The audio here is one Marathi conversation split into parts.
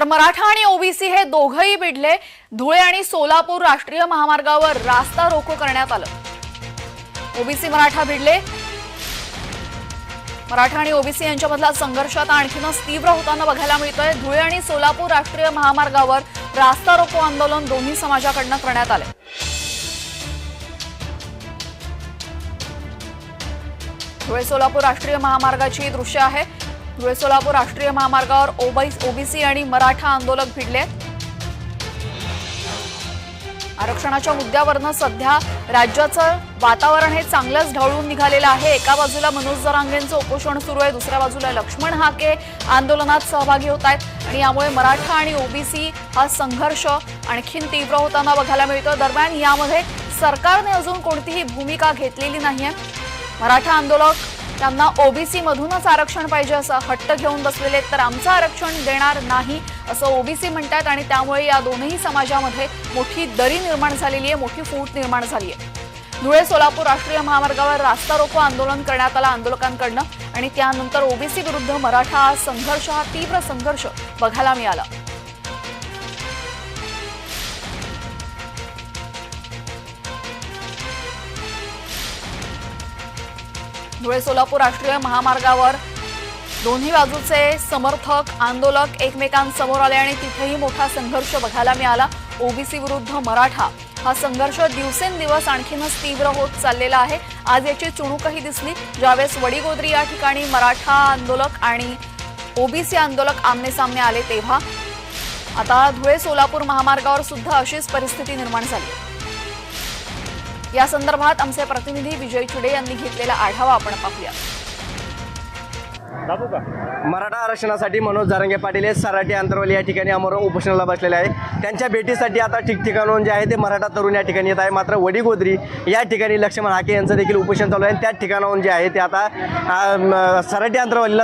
तर मराठा आणि ओबीसी हे दोघंही भिडले. धुळे आणि सोलापूर राष्ट्रीय महामार्गावर रास्ता रोको करण्यात आलं. ओबीसी मराठा भिडले. मराठा आणि ओबीसी यांच्यामधला संघर्ष आता आणखीनच तीव्र होताना बघायला मिळतोय. धुळे आणि सोलापूर राष्ट्रीय महामार्गावर रास्ता रोको आंदोलन दोन्ही समाजाकडनं करण्यात आले धुळे सोलापूर राष्ट्रीय महामार्गाची दृश्य आहे. धुळे सोलापूर राष्ट्रीय महामार्गावर ओबीसी आणि मराठा आंदोलक भिडले. आरक्षणाच्या मुद्द्यावरनं सध्या राज्याचं वातावरण हे चांगलंच ढवळून निघालेलं आहे. एका बाजूला मनोज जरांगेंचं उपोषण सुरू आहे. दुसऱ्या बाजूला लक्ष्मण हाके आंदोलनात सहभागी होत आहेत. आणि यामुळे मराठा आणि ओबीसी हा संघर्ष आणखीन तीव्र होताना बघायला मिळतो. दरम्यान यामध्ये सरकारने अजून कोणतीही भूमिका घेतलेली नाहीये. मराठा आंदोलक त्यांना ओबीसी मधूनच आरक्षण पाहिजे असं हट्ट घेऊन बसलेले तर आमचं आरक्षण देणार नाही असं ओबीसी म्हणतात आणि त्यामुळे या दोनही समाजामध्ये मोठी दरी निर्माण झालेली आहे मोठी फूट निर्माण झाली आहे. धुळे सोलापूर राष्ट्रीय महामार्गावर रास्ता रोको आंदोलन करण्यात आलं आंदोलकांकडनं आणि त्यानंतर ओबीसी विरुद्ध मराठा संघर्ष हा तीव्र संघर्ष बघायला मिळाला. धुळे सोलापूर राष्ट्रीय महामार्गावर. दोन्ही बाजूचे समर्थक आंदोलक एकमेकांसमोर आले आणि तिथेही मोठा संघर्ष बघायला मिळाला. ओबीसी विरुद्ध मराठा हा संघर्ष दिवसेंदिवस आणखीनच तीव्र होत चाललेला आहे. आज याची चुणूकही दिसली. ज्यावेळेस वडीगोद्री या ठिकाणी मराठा आंदोलक आणि ओबीसी आंदोलक आमने सामने आले तेव्हा आता धुळे सोलापूर महामार्गावर सुद्धा अशीच परिस्थिती निर्माण झाली. या संदर्भात आमचे प्रतिनिधी विजय चुडे यांनी घेतलेला आढावा आपण पाहूया. मराठा आरक्षणासाठी मनोज जारंगे पाटील हे सराटी अंतरवाली या ठिकाणी अमर उपोषणाला बसलेले आहे त्यांच्या भेटीसाठी आता ठिकठिकाणून जे आहे ते मराठा तरुण या ठिकाणी येत आहे. मात्र वडीगोद्री या ठिकाणी लक्ष्मण हाके यांचं देखील उपोषण चालू आहे. आणि त्याच ठिकाणाहून जे आहे ते आता सराठी म, सराटी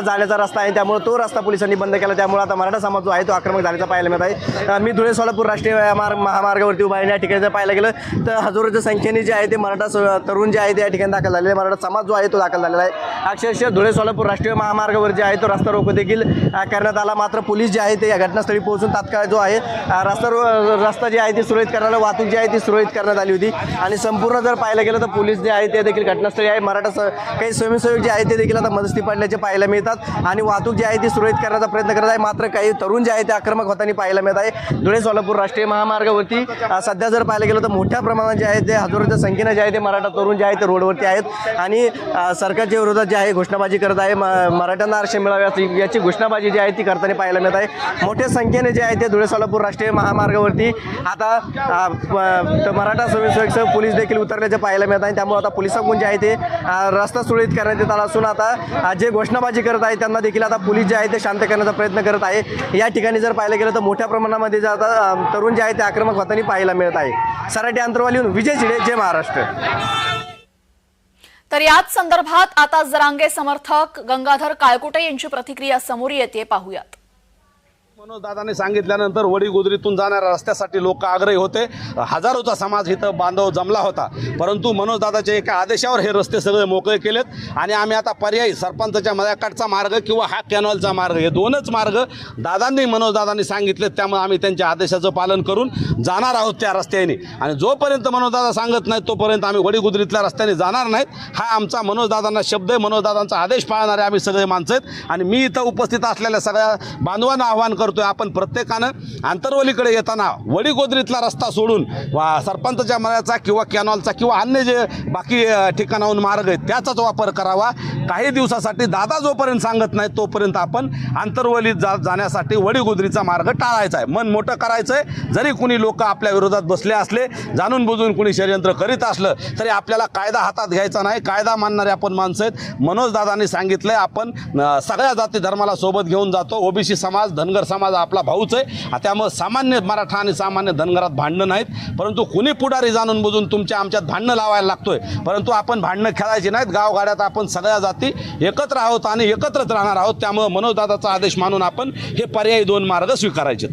जाण्याचा रस्ता आहे. त्यामुळे तो रस्ता पोलिसांनी बंद केला. त्यामुळे आता मराठा समाज जो आहे तो आक्रमक झाल्याचा पाहायला मिळत आहे. मी धुळे सोलापूर राष्ट्रीय मार्ग महामार्गावरती उभा आहे. आणि या ठिकाणी जर पाहायला गेलं तर हजारोच्या संख्येने जे आहे ते मराठा स- तरुण जे आहे ते या ठिकाणी दाखल झालेले मराठा समाज जो आहे तो दाखल झालेला आहे. अक्षरशः धुळे सोलापूर राष्ट्रीय महामार्गावर जे आहे तो रस्ता रोको देखील करण्यात आला मात्र पोलीस जे आहे ते या घटनास्थळी पोहोचून तात्काळ जो आहे रस्ता रो रस्ता जी आहे ती सुरळीत करण्याला वाहतूक जी आहे ती सुरळीत करण्यात आली होती आणि संपूर्ण जर पाहायला गेलं तर पोलीस जे आहे ते देखील घटनास्थळी आहे मराठा स काही स्वयंसेवक जे आहे ते देखील आता मदस्ती पडल्याचे पाहायला मिळतात आणि वाहतूक जी आहे ती सुरळीत करण्याचा प्रयत्न करत आहे मात्र काही तरुण जे आहे ते आक्रमक होताना पाहायला मिळत आहे धुळे सोलापूर राष्ट्रीय महामार्गावरती सध्या जर पाहायला गेलं तर मोठ्या प्रमाणात जे आहे ते हजारोच्या संख्येनं जे आहे ते मराठा तरुण जे आहे ते रोडवरती आहेत आणि सरकारच्या विरोधात जे आहे घोषणाबाजी करत आहे म- मराठ्यांना आरक्षण मिळावे याची- याची घोषणाबाजी जी आहे ती करताना पाहायला मिळत आहे. मोठ्या संख्येने जे आहे ते धुळे सोलापूर राष्ट्रीय महामार्गावरती आता मराठा स्वयंसेवक पोलीस देखील उतरल्याचे पाहायला मिळत आहे. त्यामुळे आता पोलिसांकडून जे आहे ते रस्ता सुरळीत करण्यात येत आला असून आता जे घोषणाबाजी करत आहे त्यांना देखील आता पोलीस जे आहे ते शांत करण्याचा प्रयत्न करत आहे. या ठिकाणी जर पाहायला गेलं तर मोठ्या प्रमाणामध्ये जे आता तरुण जे आहे ते आक्रमक होताना पाहायला मिळत आहे. सराठी अंतरवालीहून विजय चिडे जय महाराष्ट्र. तर याच संदर्भात आता जरांगे समर्थक गंगाधर काळकुटे यांची प्रतिक्रिया समोर येते पाहूयात. दादाने सांगितल्यानंतर वडीगुजरीतून जाणाऱ्या रस्त्यासाठी लोक आग्रही होते. हजारोचा समाज इथं बांधव जमला होता. परंतु मनोजदादाच्या एका आदेशावर हे रस्ते सगळे मोकळे केलेत. आणि आम्ही आता पर्यायी सरपंचाच्या मध्याकाठचा मार्ग किंवा हा कॅनॉलचा मार्ग हे दोनच मार्ग दादांनी मनोजदादांनी सांगितले त्यामुळे आम्ही त्यांच्या आदेशाचं पालन करून जाणार आहोत त्या रस्त्याने. आणि जोपर्यंत मनोजदादा सांगत नाहीत तोपर्यंत आम्ही वडीगुजरीतल्या रस्त्याने जाणार नाहीत. हा आमचा मनोजदादांना शब्द आहे. मनोजदादांचा आदेश पाळणारे आम्ही सगळे माणसं आहेत. आणि मी इथं उपस्थित असलेल्या सगळ्या बांधवांना आवाहन करतोय आपण प्रत्येकानं आंतरवलीकडे येताना वडीगोद्रीतला रस्ता सोडून वा- सरपंचच्या मळ्याचा किंवा कॅनॉलचा किंवा अन्य जे बाकी ठिकाणाहून मार्ग आहेत त्याचाच वापर करावा. काही दिवसासाठी दादा जोपर्यंत सांगत नाही तोपर्यंत आपण आंतरवलीत जा जाण्यासाठी वडीगोद्रीचा मार्ग टाळायचा आहे. मन मोठं करायचं आहे जरी कुणी लोक आपल्या विरोधात बसले असले जाणून बुजून कुणी षडयंत्र करीत असलं तरी आपल्याला कायदा हातात घ्यायचा नाही. कायदा मानणारे आपण माणसं आहेत. मनोज दादांनी सांगितलंय आपण सगळ्या जाती धर्माला सोबत घेऊन जातो. ओबीसी समाज धनगर समाज आपला भाऊच आहे. त्यामुळं सामान्य मराठा आणि सामान्य धनगरात भांडणं नाहीत. परंतु कुणी पुढारी जाणून बुजून तुमच्या आमच्यात भांडणं लावायला लागतोय? परंतु आपण भांडणं खेळायची नाहीत. गावगाड्यात आपण सगळ्या जाती एकत्र आहोत आणि एकत्रच राहणार आहोत. त्यामुळं मनोजदादाचा आदेश मानून आपण हे पर्यायी दोन मार्ग स्वीकारायचे